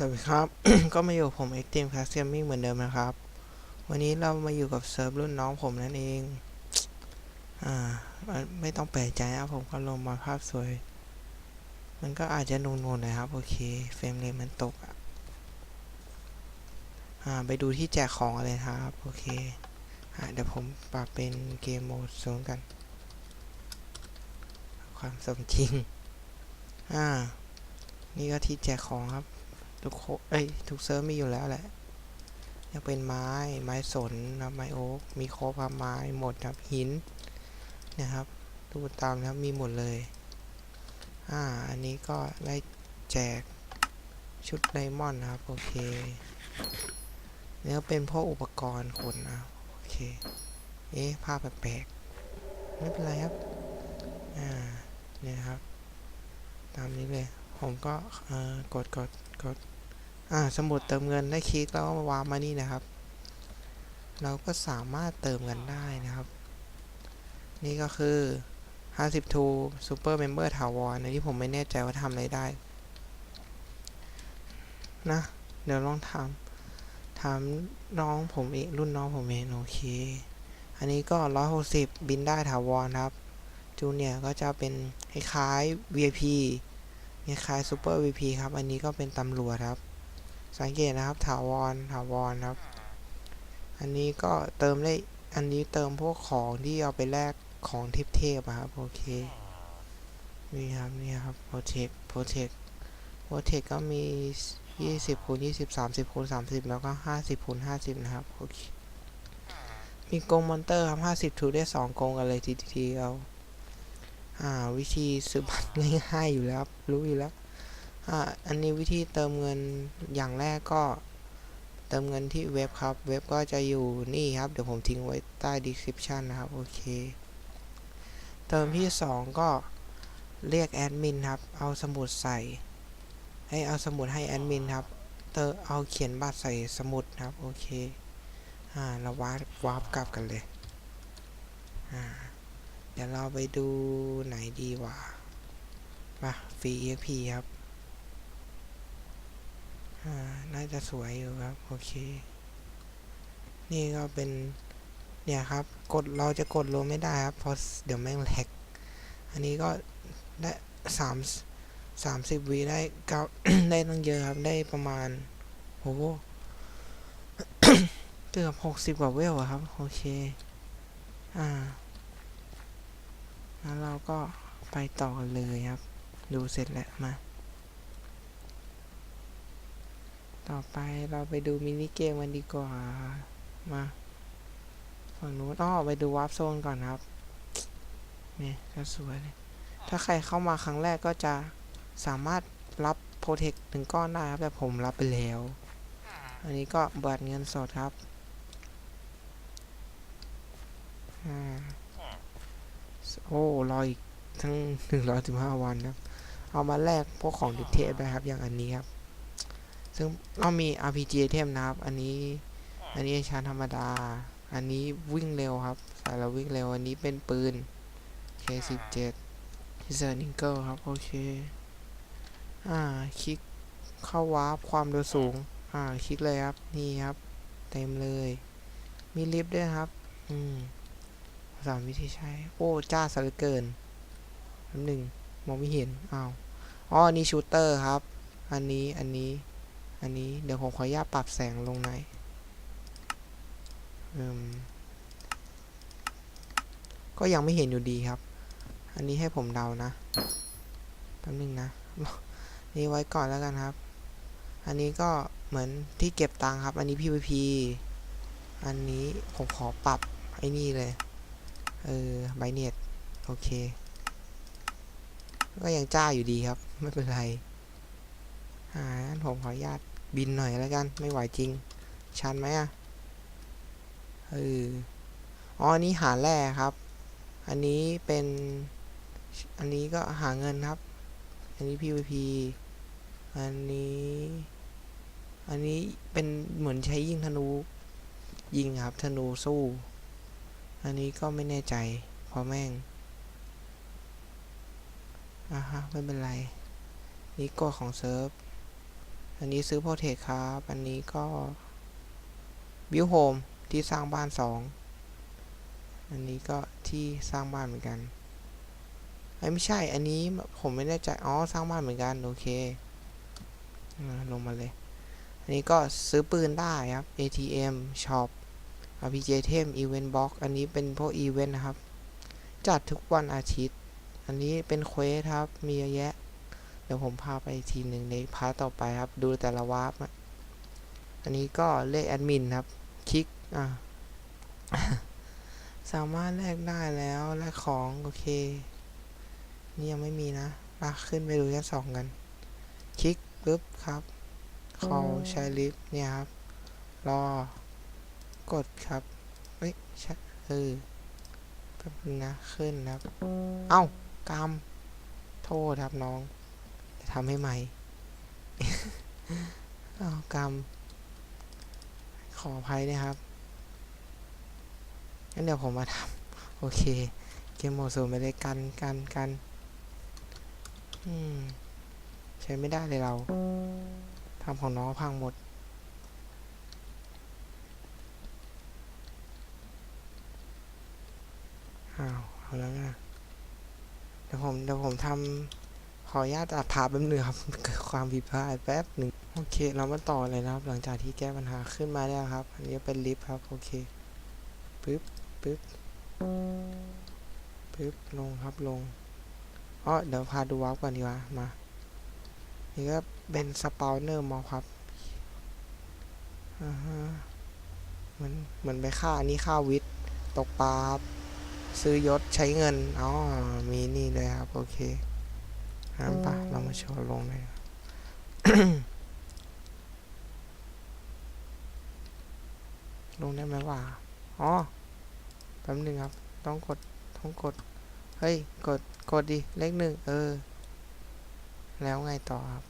สวัสดีครับ ก็มาอยู่ผม Extreme Class Gaming เหมือนเดิมนะครับ วันนี้เรามาอยู่กับเซิร์ฟรุ่นน้องผมนั่นเอง อ่า ไม่ต้องแปลกใจนะผมก็ลงมาภาพสวย มันก็อาจจะนูนๆหนะครับ โอเค เฟรมเรทมันตกอะ อ่า ไปดูที่แจกของเลยครับ โอเค อ่าเดี๋ยวผมปรับเป็นเกมโหมดสูงกัน ความสมจริง อ่า นี่ก็ที่แจกของครับ ทุกโคเอ้ยทุกเซิร์ฟมีอยู่แล้วแหละยังเป็นไม้ ไม้สนนะไม้โอ๊ก มีครบครับไม้หมดครับหิน นะครับดูตามนะครับ มีหมดเลย อ่า อันนี้ก็ไล่แจกชุดไดมอนด์นะครับ โอเคเนี่ก็เป็นพวกอุปกรณ์คนนะโอเค เอ๊ะ ภาพแปลกๆ ไม่เป็นไรครับ อ่า เนี่ยครับ ตามนี้เลย ผมก็ เอ่อ กดกด กดอ่าสมุดเติมเงินได้คลิกแล้ววางมานี่นะครับ เราก็สามารถเติมกันได้นะครับ นี่ก็คือ52 Super Member ถาวรในที่ผมไม่แน่ใจว่าทำอะไรได้ นะ เดี๋ยวลองถามถามน้องผมเองรุ่นน้องผมเองโอเค อันนี้ก็ 160 บินได้ถาวรครับ จูเนียร์ก็จะเป็นคล้ายๆ VIP คล้ายๆ Super VIP ครับ อันนี้ก็เป็นตำรวจครับ สังเกตนะครับ ถาวร ถาวรครับ อันนี้ก็เติมได้ อันนี้เติมพวกของที่เอาไปแลกของทิพเทพอะครับ โอเค นี่ครับ นี่ครับ Protect Protect Protect ก็มี 20คูณ20 30คูณ30 แล้วก็ 50คูณ50 นะครับ โอเค มีกงมอนเตอร์ครับ 50ทูได้ 2กงกันเลยทีเดียว วิธีซื้อบัตรง่ายๆอยู่แล้วครับรู้อยู่แล้วอันนี้วิธีเติมเงินอย่างแรกก็เติมเงินที่เว็บครับ เว็บก็จะอยู่นี่ครับ เดี๋ยวผมทิ้งไว้ใต้ description นะครับ โอเค เติมที่ 2 ก็เรียกแอดมินครับ เอาสมุดใส่ ให้เอาสมุดให้แอดมินครับ เติเอาเขียนบัตรใส่สมุดครับ โอเค อ่าเราวาร์ปวาร์ปกลับกันเลย อ่า ดี๋ยวเราไปดูไหนดีวะมาฟรี EXP ครับ น่าจะสวยอยู่ครับ โอเค นี่ก็เป็น เนี่ยครับ กดเราจะกดลงไม่ได้ครับ เพราะเดี๋ยวแม่งแหลก อันนี้ก็ได้สามสามสิบวีได้เก้าได้ตั้งเยอะครับ ได้ประมาณโหเกือบหกสิบกว่าเวลครับ โอเค อ่า แล้วเราก็ไปต่อกันเลยครับ ดูเสร็จแล้วมา ต่อไปเราไปดูมินิเกมกันดีกว่า มาฝั่งนู้นอ้อไปดูวาร์ปโซนก่อนครับนี่ก็สวยเลย ถ้าใครเข้ามาครั้งแรกก็จะสามารถรับโปรเทคหนึ่งก้อนได้ครับ แต่ผมรับไปแล้ว อันนี้ก็บัตรเงินสดครับ อ่า โอ้รออีกทั้งหนึ่งร้อยสิบห้าวันครับ เอามาแลกพวกของดิเทปนะครับ อย่างอันนี้ครับ ซึ่งเรามี RPG เทมนะครับ อันนี้ อันนี้ชานธรรมดา อันนี้วิ่งเร็วครับสายเราวิ่งเร็ว อันนี้เป็นปืน K17 ทีเซอร์นิงเกิลครับ โอเค อ่า คลิกเข้าวาร์ปความเร็วสูง อ่า คลิกเลยครับ นี่ครับ เต็มเลย มีลิฟต์ด้วยครับ อืม สามวิธีใช้ โอ้จ้าซะเหลือเกินอันหนึ่งมองไม่เห็นอ้าวอ๋ออันนี้ชูเตอร์ครับ อันนี้อันนี้ อันนี้เดี๋ยวผมขออนุญาตปรับแสงลงหน่อยอืมก็ยังไม่เห็นอยู่ดีครับ อันนี้ให้ผมเดานะแป๊บนึงนะ นี่ไว้ก่อนแล้วกันครับ อันนี้ก็เหมือนที่เก็บตังค์ครับ อันนี้ PVP อันนี้ผมขอปรับไอ้นี่เลย เออไบเน็ตโอเค ก็ยังจ้าอยู่ดีครับ ไม่เป็นไรอ่าผมขออนุญาตบินหน่อยแล้วกัน ไม่ไหวจริง ชันไหมอะ เออ อ๋อ อันนี้หาแร่ครับ อันนี้เป็น อันนี้ก็หาเงินครับ อันนี้ PVP อันนี้ อันนี้เป็นเหมือนใช้ยิงธนู ยิงครับ ธนูสู้ อันนี้ก็ไม่แน่ใจพราะแม่งอะฮะ ไม่เป็นไร นี่กฎของเซิร์ฟ อันนี้ซื้อโปรเทคครับ อันนี้ก็ บิวโฮมที่สร้างบ้านสอง อันนี้ก็ที่สร้างบ้านเหมือนกันเอ้ไม่ใช่ อันนี้ผมไม่แน่ใจ อ๋อ สร้างบ้านเหมือนกัน โอเคลงมาเลย อันนี้ก็ซื้อปืนได้ครับ ATM Shop RPG Item Event Box อันนี้เป็นพวกอีเวนต์นะครับ จัดทุกวันอาทิตย์ อันนี้เป็นเควสครับ มีเยอะแยะ เดี๋ยวผมพาไปอีกทีหนึ่งในพาร์ทต่อไปครับ ดูแต่ละวาร์ปอะอันนี้ก็เลขแอดมินครับ คลิก อะสามารถแลกได้แล้วแลกของ โอเค นี่ยังไม่มีนะมาขึ้นไปดูชั้นสองกัน คลิกปุ๊บครับเขาใช้ลิฟต์เนี่ยครับ รอ กดครับเฮ้ยใช่เออแป๊บนึงนะขึ้นครับ เอ้ากำโทษครับน้องจะทำให้ใหม่เอ้ากำขออภัยนะครับงั้นเดี๋ยวผมมาทำโอเค เกมโหมดศูนย์ไปเลยกันกันกันอืมใช้ไม่ได้เลยเราทำของน้องพังหมด อ้าว เอาแล้วนะเดี๋ยวผมเดี๋ยวผมทำขออนุญาตตัดภาพแป๊บนึงครับเกิดความผิดพลาดแป๊บหนึ่งโอเค เรามาต่อเลยนะครับ หลังจากที่แก้ปัญหาขึ้นมาแล้วครับ อันนี้เป็นลิฟต์ครับ โอเคปึ๊บปึ๊บปึ๊บลงครับลงอ๋อเดี๋ยวพาดูวาร์ปก่อนดีกว่ามา นี่ก็เป็นสปาวเนอร์มอครับอ่าฮะเหมือนเหมือนไปฆ่าอันนี้ฆ่าวิทยตกปลาครับ ซื้อยศใช้เงิน อ๋อ มีนี่เลยครับ โอเคงั้นปะเรามาโชว์ลงเลยลงได้ไหมวะอ๋อ แป๊บนึงครับ ต้องกด ต้องกด เฮ้ย กด กดดิ เลขหนึ่ง เออ แล้วไงต่อครับ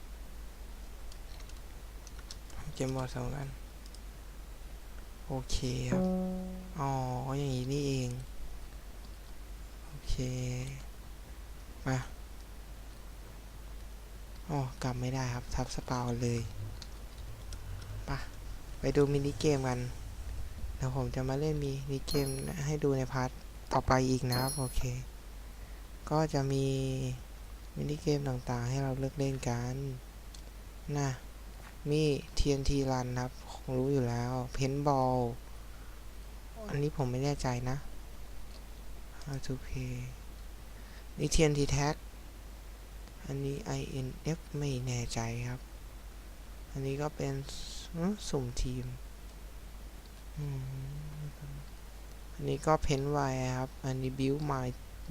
เกมบอร์ดสองกัน โอเคครับ อ๋อ อย่างนี้นี่เอง โอเค มา กลับไม่ได้ครับ ทับสปาวเลยปะไปดูมินิเกมกันเดี๋ยวผมจะมาเล่นมินิเกมให้ดูในพาร์ทต่อไปอีกนะครับ โอเค ก็จะมีมินิเกมต่างๆ ให้เราเลือกเล่นกันนะมี TNT Run ครับ คงรู้อยู่แล้ว Paintball อันนี้ผมไม่แน่ใจนะ How to play นี่ TNT Tag อันนี้ INF ไม่แน่ใจครับ อันนี้ก็เป็นสุ่มทีม อันนี้ก็เพนไวครับ อันนี้บิวไม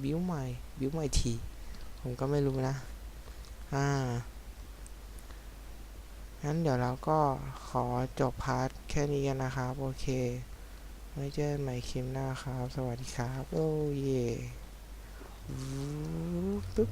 บิวไมบิวไมที ผมก็ไม่รู้นะ อ่า งั้นเดี๋ยวเราก็ขอจบพาร์ทแค่นี้กันนะครับ โอเคไว้เจอกันใหม่คลิปหน้าครับ สวัสดีครับ โอ้เย่ปึ๊บ